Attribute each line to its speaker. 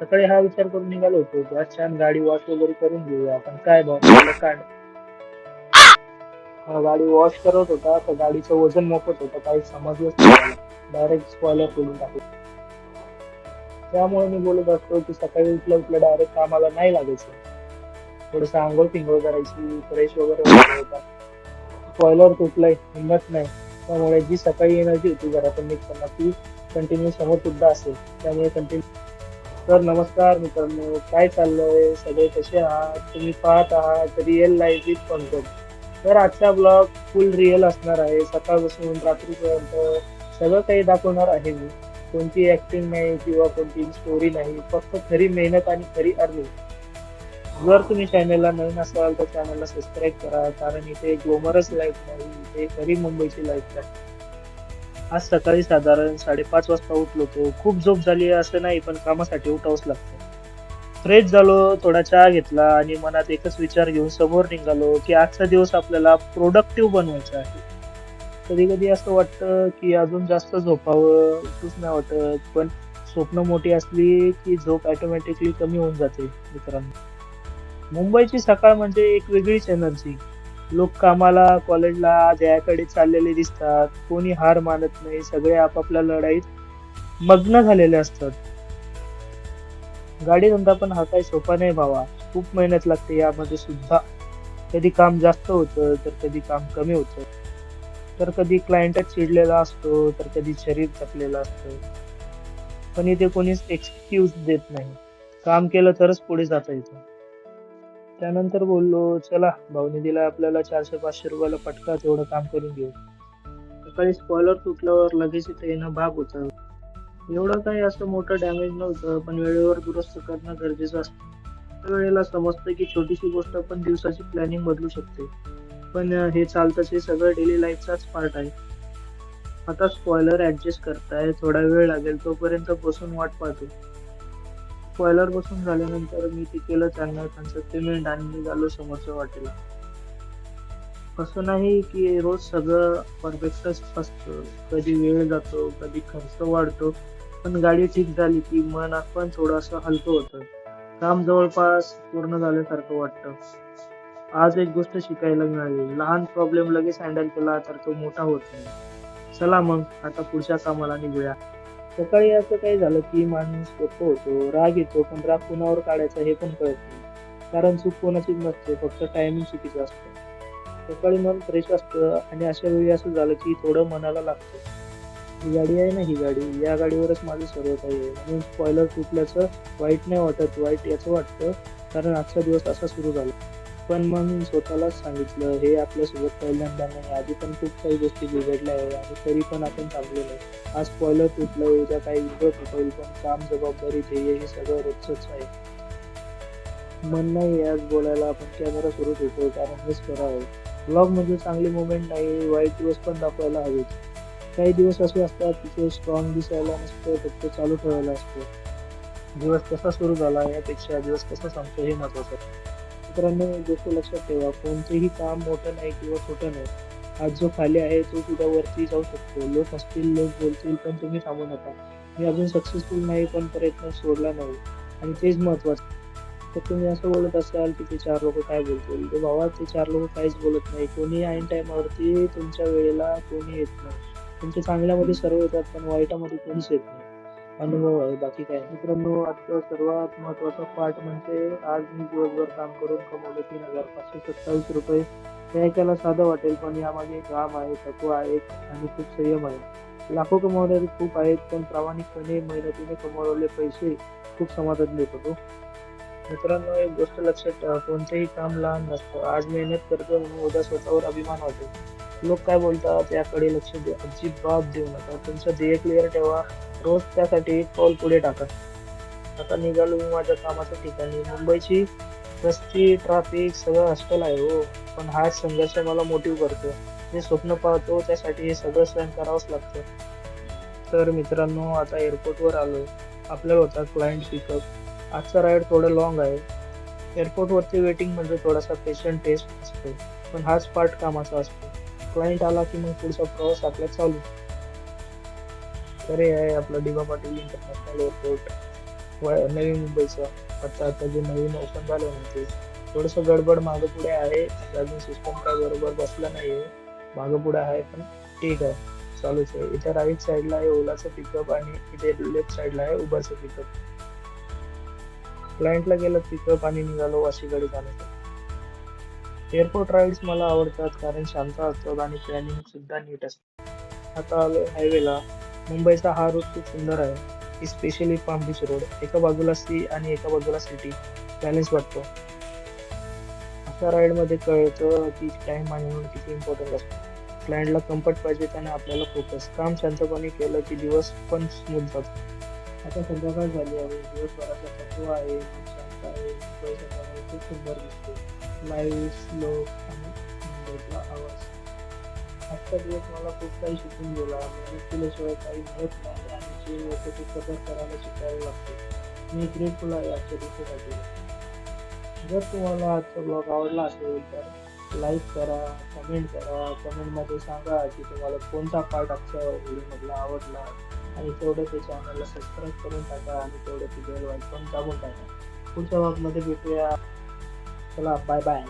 Speaker 1: सकाळी हा विचार करून निघालो होतो की आज छान गाडी वॉश वगैरे करून घेऊया आपण काय भाव काय हा गाडी वॉश करत होता तर गाडीचं वजन मोकत होतं काही समजलंच नाही. डायरेक्ट स्पॉयलर खोलून टाकू त्यामुळे मी बोलत असतो की सकाळी उठलं उठलं डायरेक्ट कामाला नाही लागायचं. थोडस आंघोळ पिंघोळ करायची फ्रेश वगैरे व्हायचं होता तुटलंय हिंमत नाही. त्यामुळे जी सकाळी एनर्जी होती घरातून निघताना ती कंटिन्यू समोर सुद्धा असेल. त्यामुळे कंटिन्यू तर नमस्कार मित्रांनो. काय चाललंय? सगळे कसे आहात? तुम्ही पाहत आहात रिअल लाईफ विथ पंकज तर आजचा ब्लॉग फुल रिअल असणार आहे. सकाळपासून रात्रीपर्यंत सगळं काही दाखवणार आहे मी. कोणती ऍक्टिंग नाही किंवा कोणती स्टोरी नाही. फक्त खरी मेहनत आणि खरी अर्निंग जर तुम्ही चॅनलला नवीन असाल तर चॅनलला सबस्क्राईब करा. कारण इथे ग्लोमरच लाईफ नाही इथे खरी मुंबईची लाईफ नाही आज सकाळी साधारण साडेपाच वाजता उठलो होतो. खूप झोप झाली असं नाही पण कामासाठी उठावंच लागतं. फ्रेश झालो थोडा चहा घेतला आणि मनात एकच विचार घेऊन समोर निघालो की आजचा दिवस आपल्याला प्रोडक्टिव्ह बनवायचा आहे. कधी कधी असं वाटतं की अजून जास्त झोपावं उठूच नाही वाटत पण स्वप्न मोठी असली की झोप ऑटोमॅटिकली कमी होऊन जाते मित्रांनो. मुंबईची सकाळ म्हणजे एक वेगळीच एनर्जी लोक कामाला कॉलेजला ध्येयाकडे चाललेले दिसतात. कोणी हार मानत नाही. सगळे आपापल्या लढाईत मग्न झालेले असतात. गाडी धंदा पण हा काही सोपा नाही भावा. खूप मेहनत लागते. यामध्ये सुद्धा कधी काम जास्त होतं तर कधी काम कमी होतं. तर कधी क्लायंटच चिडलेला असतो तर कधी शरीर थकलेलं असतं. पण इथे कोणीच एक्सक्यूज देत नाही. काम केलं तरच पुढे जाता येतं. त्यानंतर बोललो चला भाऊने दिला आपल्याला चारशे पाचशे रुपयाला पटका तेवढं काम करून घेऊ. सकाळी स्पॉलर तुटल्यावर लगेच इथे येणं भाग होतं एवढं काही असं मोठं डॅमेज नव्हतं पण वेळेवर दुरुस्त करणं गरजेचं असतं. त्या वेळेला समजतं की छोटीशी गोष्ट पण दिवसाची प्लॅनिंग बदलू शकते. पण हे चालतंच हे सगळं डेली लाईफचाच पार्ट आहे. आता स्पॉयलर ॲडजस्ट करताय थोडा वेळ लागेल तोपर्यंत बसून वाट पाहतो. स्पॉयलर बसून झाल्यानंतर मी ते केलं त्यांना त्यांचं पेमेंट आणि निघालो समोरच्या वाटेला. असं नाही की रोज सगळं परफेक्टच असतं. कधी वेळ जातो कधी खर्च वाढतो पण गाडी ठीक झाली की मन आपण थोडंसं हलकं होतं. काम जवळपास पूर्ण झाल्यासारखं वाटतं. आज एक गोष्ट शिकायला मिळाली. लहान प्रॉब्लेम लगेच हँडल केला तर तो मोठा होत नाही. चला मग आता पुढच्या कामाला निघूया. सकाळी असं काही झालं की माणूस गप्प होतो राग येतो पण राग कुणावर काढायचा हे पण कळत नाही. कारण चूक कोणाचीच नसते फक्त टायमिंग चुकीचं असतं. सकाळी मन फ्रेश असतं आणि अशा वेळी असं झालं की थोडं मनाला लागतं. ही गाडी आहे ना ही गाडी. या गाडीवरच माझं सर्व काही आहे. म्हणून स्पॉयलर तुटल्याचं वाईट नाही वाटत वाईट याचं वाटतं. कारण आजचा दिवस असा सुरू झाला. पण मग मी स्वतःलाच सांगितलं हे आपल्यासोबत पहिल्यांदा नाही. आधी पण खूप काही गोष्टी बिघडल्या आहे आणि तरी पण आपण थांबलो नाही आज स्पॉइलर तुटलं उद्या काही विंडो तुटेल पण काम जबाबदारी ध्येय हे सगळं रोजच आहे. मन नाही आज बोलायला आपण कॅमेरा सुरू ठेवतो कारण हेच खरं आहे. ब्लॉग म्हणजे चांगली मुवमेंट नाही वाईट दिवस पण दाखवायला हवेत. काही दिवस असे असतात तिथे स्ट्रॉंग दिसायला नसतं फक्त चालू ठेवायला असतो. दिवस कसा सुरू झाला यापेक्षा दिवस कसा संपतो हे महत्वाचं मित्रांनो एक गोष्ट लक्षात ठेवा कोणतेही काम मोठं नाही किंवा छोटं नाही. आज जो खाली आहे तो सुद्धा वरती जाऊ शकतो. लोक असतील लोक बोलतील पण तुम्ही थांबू नका. मी अजून सक्सेसफुल नाही पण प्रयत्न सोडला नाही. आणि तेच महत्वाचं तर तुम्ही असं बोलत असाल की ते चार लोक काय बोलतील? ते भावा ते चार लोक काहीच बोलत नाही. कोणी ऐन टायमावरती तुमच्या वेळेला कोणी येत नाही. तुमच्या चांगल्यामध्ये सर्व येतात पण वाईटामध्ये कोणीच येत नाही. अनुभव आहे. बाकी काय मित्रांनो आजचा सर्वात महत्त्वाचा पार्ट म्हणजे आज मी दिवसभर काम करून कमवले तीन हजार पाचशे सत्तावीस रुपये. हे ऐकायला साधं वाटेल पण यामागे काम आहे तत्व आहे आणि खूप संयम आहे. लाखो कमावणारे खूप आहेत पण प्रामाणिकपणे मेहनतीने कमावलेले पैसे खूप समाधान देत होतो. मित्रांनो एक गोष्ट लक्षात ठेवा कोणतेही काम लहान नसतं. आज मेहनत करतो म्हणून उद्या स्वतःवर अभिमान वाटेल. लोक काय बोलतात याकडे लक्ष द्या. अजिबात देऊ नका. तुमचं ध्येय क्लिअर ठेवा रोज त्यासाठी एक पाऊल पुढे टाका. आता निघालो मी माझ्या कामाच्या ठिकाणी. मुंबईची रस्ती ट्रॅफिक सगळं हॉस्टेल आहे हो. पण हाच संघर्ष मला मोटिव्ह करतो जे स्वप्न पाहतो त्यासाठी हे सगळं सहन करावंच लागतं. तर मित्रांनो आता एअरपोर्टवर आलो आपल्याला होता क्लायंट पिकअप आजचा राईड थोडं लॉंग आहे. एअरपोर्टवरती वेटिंग म्हणजे थोडासा पेशंट टेस्ट असतो. पण हाच पार्ट कामाचा असतो. क्लायंट आला की मग पुढचा प्रवास आपला चालू. तर हे आहे आपलं डिबा पाटील इंटरनॅशनल एअरपोर्ट व- नवी मुंबईचं. आता आता जे नवीन ओपन झालं म्हणजे थोडंसं गडबड मागं पुढे आहे अजून सिस्टम काय बरोबर बसला नाहीये. मागं पुढे आहे पण ठीक आहे. चालूच आहे. इथे राईट साईडला आहे ओलाचं पिकअप आणि इथे लेफ्ट साईडला आहे उबरचं पिकअप क्लायंटला गेलं पिकअप आणि निघालो वाशीकडे जाण्यासाठी एअरपोर्ट राईड्स मला आवडतात कारण शांत असतात आणि प्लॅनिंग सुद्धा नीट असतं. आता आलो हायवेला मुंबईचा हा रोड खूप सुंदर आहे. स्पेशली पाम बीच रोड एका बाजूला सी आणि एका बाजूला सिटी बॅलन्स वाटतो. अशा राईडमध्ये कळतं की टाईम मॅनेजमेंट किती इम्पॉर्टंट असतो. क्लायंटला कम्फर्ट पाहिजे त्याने आपल्याला फोकस काम शांतपणे केलं की दिवस पण स्मूथ जातो. आता संध्याकाळ झाली आहे दिवसभराचा थकवा आहे शांत आहे संध्याकाळी खूप सुंदर दिसते लाइट स्लो आणि मुंबईतला आवाज आजचा दिवस मला खूप काही शिकून गेला मेहनत केल्याशिवाय काही मिळत नाही आणि जे लोक ते कदर करायला शिकायला लागते मी ग्रेटफुल आहे आजच्या दिवसासाठी जर तुम्हाला आजचा ब्लॉग आवडला असेल तर लाईक करा कमेंट करा कमेंटमध्ये सांगा की तुम्हाला कोणता पार्ट आजच्या व्हिडिओमधला आवडला आणि तेवढं ते चॅनलला सबस्क्राईब करून टाका आणि तेवढं ते बेल पण दाबून टाका. पुढच्या ब्लॉगमध्ये भेटूया. चला बाय बाय